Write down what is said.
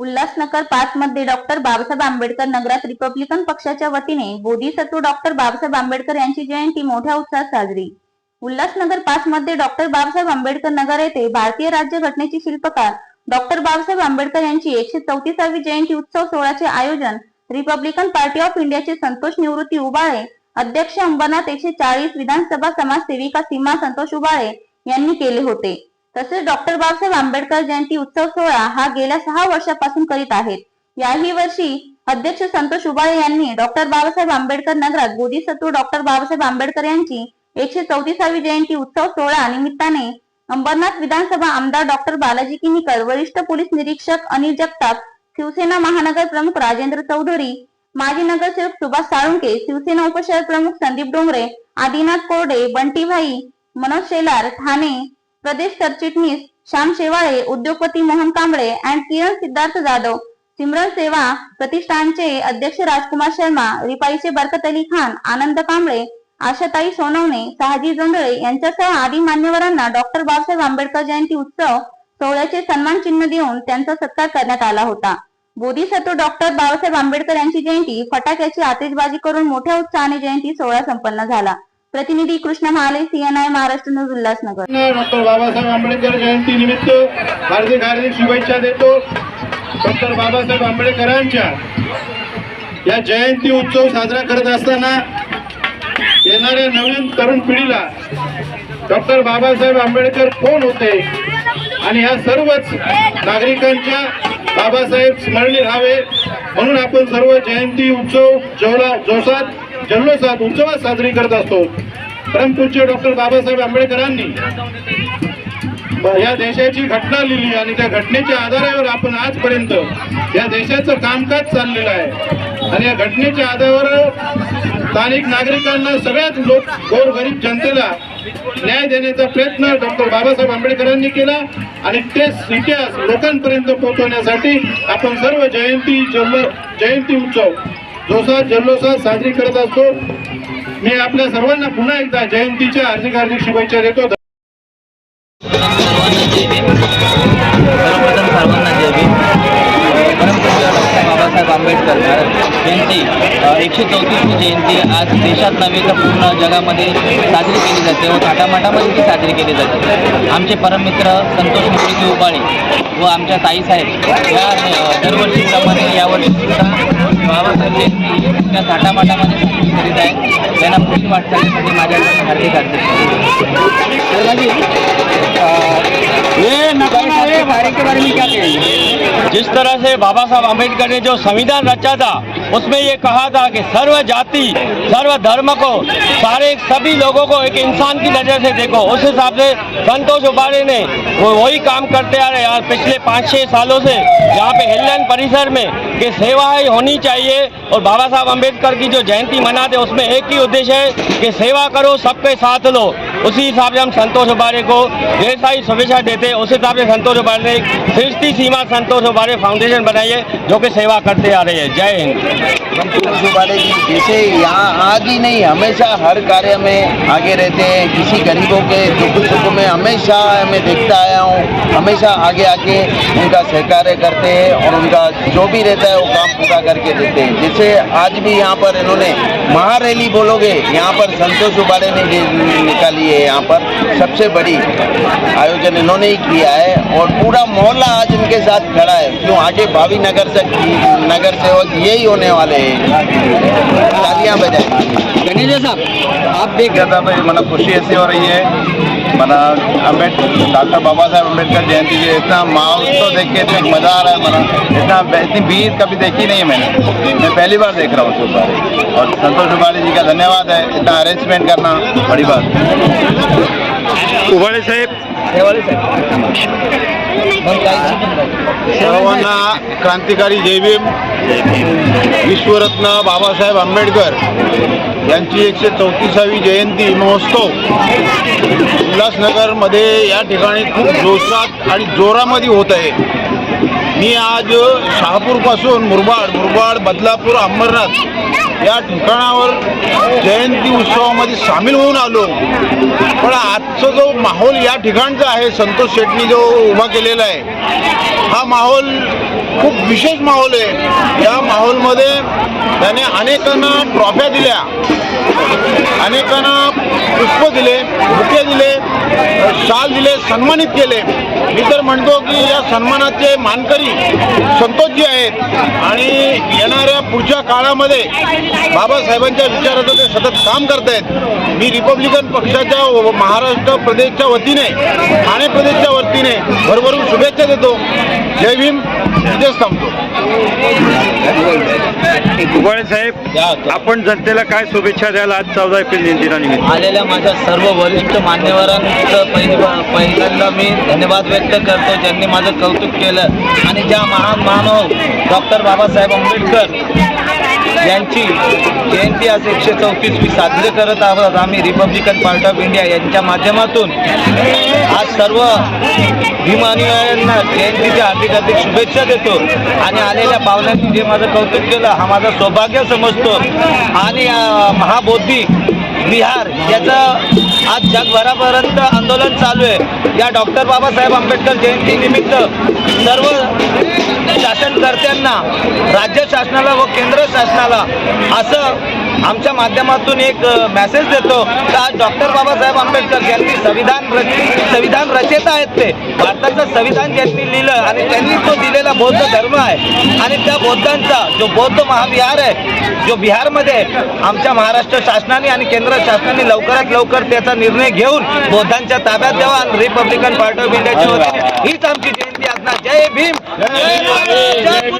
उल्हासनगर पाच मध्ये डॉक्टर बाबासाहेब आंबेडकर नगरात रिपब्लिकन पक्षाच्या वतीने बोधिसत्व डॉक्टर बाबासाहेब आंबेडकर यांची जयंती मोठ्या उत्साहात साजरी. उल्हासनगर पाच मध्ये डॉक्टर बाबासाहेब आंबेडकर नगर येथे भारतीय राज्यघटनेचे शिल्पकार डॉक्टर बाबासाहेब आंबेडकर यांची एकशे चौतीसावी जयंती उत्सव सोहळ्याचे आयोजन रिपब्लिकन पार्टी ऑफ इंडियाचे संतोष निवृत्ती उबाळे अध्यक्ष अंबरनाथ एकशे चाळीस विधानसभा समाजसेविका सीमा संतोष उबाळे यांनी केले होते. तसेच डॉक्टर बाबासाहेब आंबेडकर जयंती उत्सव सोहळा हा गेल्या सहा वर्षापासून करीत आहेत. याही वर्षी अध्यक्ष संतोष उबाळे यांनी डॉक्टर बाबासाहेब आंबेडकर नगरात बोधिसत्व डॉक्टर बाबासाहेब आंबेडकर यांची एकशे चौतीसावी जयंती उत्सव सोहळा निमित्ताने अंबरनाथ विधानसभा आमदार डॉक्टर बालाजी किनीकर वरिष्ठ पोलीस निरीक्षक अनिल जगताप शिवसेना महानगर प्रमुख राजेंद्र चौधरी माजी नगरसेवक सुभाष साळुंके शिवसेना उपशहर प्रमुख संदीप डोंगरे आदिनाथ कोरडे बंटीभाई मनोज शेलार ठाणे प्रदेश सरचिटणीस श्याम शेवाळे उद्योगपती मोहन कांबळे अँड किरण सिद्धार्थ जाधव. सिमरन सेवा प्रतिष्ठानचे अध्यक्ष राजकुमार शर्मा रिपाईचे बरकत अली खान आनंद कांबळे आशाताई सोनवणे शहाजी जोंधळे यांच्यासह आदी मान्यवरांना डॉक्टर बाबासाहेब आंबेडकर जयंती उत्सव सोहळ्याचे सन्मान चिन्ह देऊन त्यांचा सत्कार करण्यात आला होता. बोधिसत्व डॉक्टर बाबासाहेब आंबेडकर यांची जयंती फटाक्याची आतिषबाजी करून मोठ्या उत्साहाने जयंती सोहळा संपन्न झाला. प्रतिनिधी Krishna Mahale CNI Maharashtra news Ulhasnagar. Doctor Babasaheb Ambedkar Jayanti निमित्त हार्दिक हार्दिक शुभेच्छा देतो. डॉक्टर बाबासाहेब आंबेडकरांच्या या जयंती उत्सव साजरा करत असताना येणाऱ्या नवीन तरुण पिढीला डॉक्टर बाबासाहेब आंबेडकर कोण होते. आणि या सर्वच नागरिकांच्या बाबासाहेब स्मरणी राहावे म्हणून आपण सर्व जयंती उत्सव जोला जोशात जल्लोषात उत्सवात साजरी करत असतो. परमपूज्य डॉक्टर बाबासाहेब आंबेडकरांनी या देशाची घटना लिहिली आणि त्या घटनेच्या आधारावर आपण आजपर्यंत या देशाचं कामकाज चाललेलं आहे. आणि या घटनेच्या आधारावर स्थानिक नागरिकांना सगळ्यात लोक गोरगरीब जनतेला न्याय देण्याचा प्रयत्न डॉक्टर बाबासाहेब आंबेडकरांनी केला आणि तेच इतिहास लोकांपर्यंत पोहोचवण्यासाठी आपण सर्व जयंती जन्म जयंती उत्सव जोसात जल्लोषात साजरी करत असतो मी आपल्या सर्वांना पुन्हा एकदा जयंतीच्या हार्दिक हार्दिक शुभेच्छा देतो. बाबासाहेब आंबेडकर यांची एकशे चौतीसवी जयंती आज देशात नव्हे तर पूर्ण जगामध्ये साजरी केली जाते व थाटामाटामध्ये ती साजरी केली जाते. आमचे परममित्र संतोष निवृत्ती उबाळे व आमच्या ताईसाहेब या दरवर्षीप्रमाणे यावर्षी सुद्धा बाबासाहेब त्या थाटामाटामध्ये करीत आहे त्यांना पुढील वाटचालीसाठी माझ्याकडून हार्दिक हार्दिक जिस तरह से बाबा साहब आम्बेडकर ने जो संविधान रचा था उसमें ये कहा था कि सर्व जाति सर्व धर्म को सारे सभी लोगों को एक इंसान की नज़र से देखो। उस हिसाब से संतोष उबारे ने वो वही काम करते आ रहे यार पिछले पाँच छः सालों से यहाँ पे हिलन परिसर में कि सेवाएं होनी चाहिए और बाबा साहब अम्बेडकर की जो जयंती मनाते उसमें एक ही उद्देश्य है कि सेवा करो सबके साथ लो। उसी हिसाब से हम संतोष उबारे को ढेर सारी शुभेच्छा देते हैं उस हिसाब से संतोष उबारे ने एक सृष्टि सीमा संतोष उबारे फाउंडेशन बनाई है जो कि सेवा करते आ रहे हैं जय हिंद संतोष जुबाड़े जी जैसे यहाँ आज ही नहीं हमेशा हर कार्य में आगे रहते हैं किसी गरीबों के दुख सुख में हमेशा मैं देखता आया हूँ हमेशा आगे आके उनका सहकार्य करते हैं और उनका जो भी रहता है वो काम पूरा करके देते हैं जैसे आज भी यहाँ पर इन्होंने महारैली बोलोगे? यहाँ पर संतोष जुबाड़े ने जे- निकाली है यहाँ पर। सबसे बड़ी आयोजन इन्होंने ही किया है और पूरा मोहल्ला आज इनके साथ खड़ा है। क्यों? आगे भावी नगर से नगर सेवक यही होने वाले हैं। तालियां बजाएं गणेश साहब आप देख ज्यादा भाई मतलब खुशी ऐसी हो रही है। मतलब अम्बेडकर डॉक्टर बाबा साहेब अम्बेडकर जयंती के इतना माहौल तो देख के इतना मजा आ रहा है मना इतना इतनी भीड़ कभी देखी नहीं है मैंने। मैं पहली बार देख रहा हूँ सुपारी और संतोष सुपारी जी का धन्यवाद है। इतना अरेंजमेंट करना बड़ी बात उबाळे साहेब। सर्वांना क्रांतिकारी जयभीम विश्वरत्न बाबासाहेब आंबेडकर यांची एकशे चौतीसावी जयंती महोत्सव. उल्हासनगरमध्ये या ठिकाणी खूप जोशात आणि जोरामध्ये होत आहे. मी आज शहापूरपासून मुरबाड मुरबाड बदलापूर अंबरनाथ या ठिकाणावर जयंती उत्सवामध्ये सामील होऊन आलो. पण आजचा जो माहोल या ठिकाणचा आहे संतोष शेट्टी जो उभा केलेला आहे हा माहोल खूप विशेष माहोल आहे. या माहोलमध्ये त्याने अनेकांना ट्रॉफ्या दिल्या. अनेकांना पुष्प दिले बुके दिले शाल दिले सन्मानित केले. मी तर म्हणतो की या सन्मानाचे मानकरी संतोषजी आहेत. आणि येणाऱ्या पुढच्या काळामध्ये बाबासाहेबांच्या विचाराचं ते सतत काम करत आहेत मी रिपब्लिकन पक्षाच्या महाराष्ट्र प्रदेशच्या वतीने ठाणे प्रदेशच्या वतीने भरभरून शुभेच्छा देतो. जय भीम. इथेच थांबतो उबाळे साहेब आपण जनतेला काय शुभेच्छा द्याल आज चौदा एप्रिल दिनानिमित्त आलेल्या माझ्या सर्व वरिष्ठ मान्यवरांचं पहिली पहिल्यांदा मी धन्यवाद व्यक्त करतो ज्यांनी माझं कौतुक केलं. आणि ज्या महान मानव डॉक्टर बाबासाहेब आंबेडकर यांची जयंती आज एकशे चौतीसवी साजरी करत आहोत. आम्ही रिपब्लिकन पार्टी ऑफ इंडिया यांच्या माध्यमातून. सर्व भीमानुयांना जयंतीच्या हार्दिक हार्दिक शुभेच्छा देतो. आणि आलेल्या पाहुण्यांनी जे माझं कौतुक केलं हा माझा सौभाग्य समजतो. आणि महाबोधी बिहार याचं आज जगभरापर्यंत आंदोलन चालू आहे. या डॉक्टर बाबासाहेब आंबेडकर जयंतीनिमित्त सर्व शासनकर्त्यांना राज्य शासनाला व केंद्र शासनाला असं आमच्या माध्यमातून एक मेसेज देतो. का आज डॉक्टर बाबासाहेब आंबेडकर ज्यांनी संविधान रच संविधान रचेता आहेत ते. भारताचं संविधान ज्यांनी लिहिलं आणि त्यांनी तो दिलेला बौद्ध धर्म आहे. आणि त्या बौद्धांचा जो बौद्ध महाविहार आहे जो बिहारमध्ये आहे, आमच्या महाराष्ट्र शासनाने आणि केंद्र शासनाने लवकरात लवकर त्याचा निर्णय घेऊन बौद्धांच्या ताब्यात द्यावा. आणि रिपब्लिकन पार्टी ऑफ इंडियाच्या वतीने हीच आमची जयंती. असणार जय भीम. जय